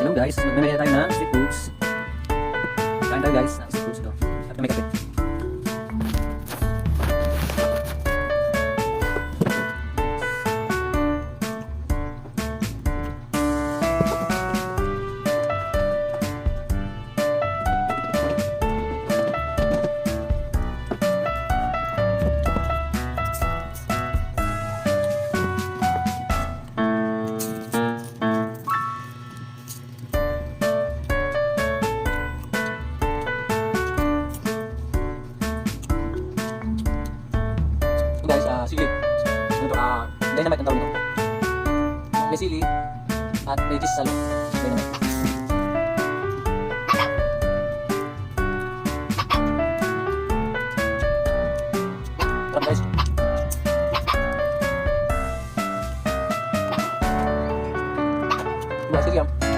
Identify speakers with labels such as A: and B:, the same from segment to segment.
A: Hello guys, magmamaya tayo ng street foods. Kain tayo guys ng street foods ito. At may kape. Dynamite ang tawag nito. May sili at may cheese sa loob. Dynamite. Sarap guys. Diba, sige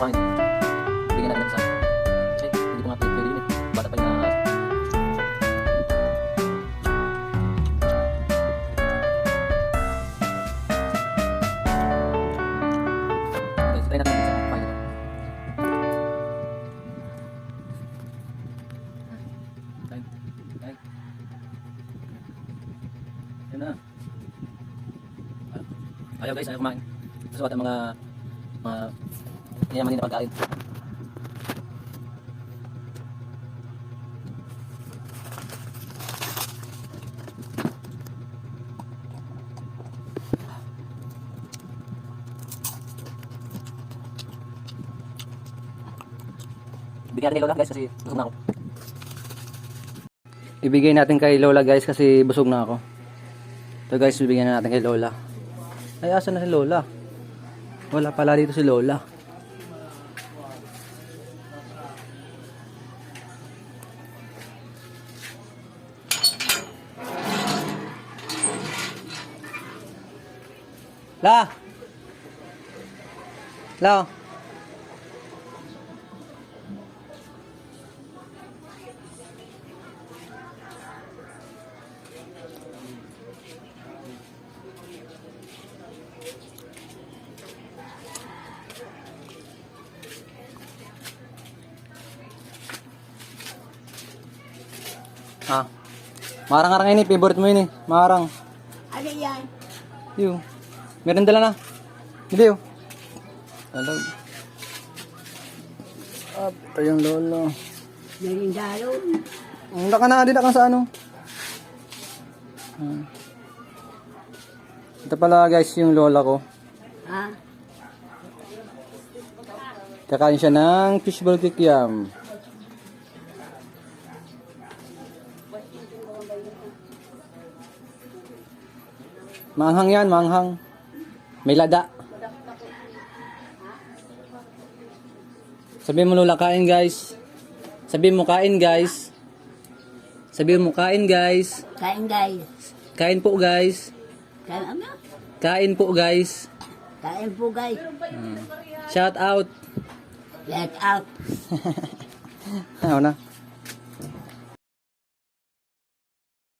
A: kumain. Bigyan natin ng isa. Kasi hindi ko nga pwede yun eh. Bata pa yung nakakaas. Okay, try natin isa. Kumain ito. Kain. Kain. Yan na. Ayaw guys, ayaw kumain. Gusto ang mga mga yaman din na pagkain. Bigyan natin kay Lola guys kasi busog na ako. Ibigay natin kay Lola guys kasi busog na ako. Ito guys, bibigyan na natin kay Lola. Ay, asa na si Lola? Wala pala dito si Lola. La! La! Ah. Marang-arang ini, favorite mo ini. Marang.
B: Ano yan?
A: Yung. Meron dala na. Hindi yun. Alam. Ah, ito yung lolo.
B: Merindalo.
A: Ang ka na, di na ka sa ano. Hmm. Ito pala guys yung lola ko.
B: Ha?
A: Kakain siya ng fishball kikiam. Manghang yan, manghang. May lada. Sabi mo lola, kain guys. Sabi mo kain guys. Sabi mo kain guys.
B: Kain guys.
A: Kain po guys.
B: Kain ano?
A: Kain po guys.
B: Kain po guys.
A: Shout out.
B: Let out.
A: Ano na?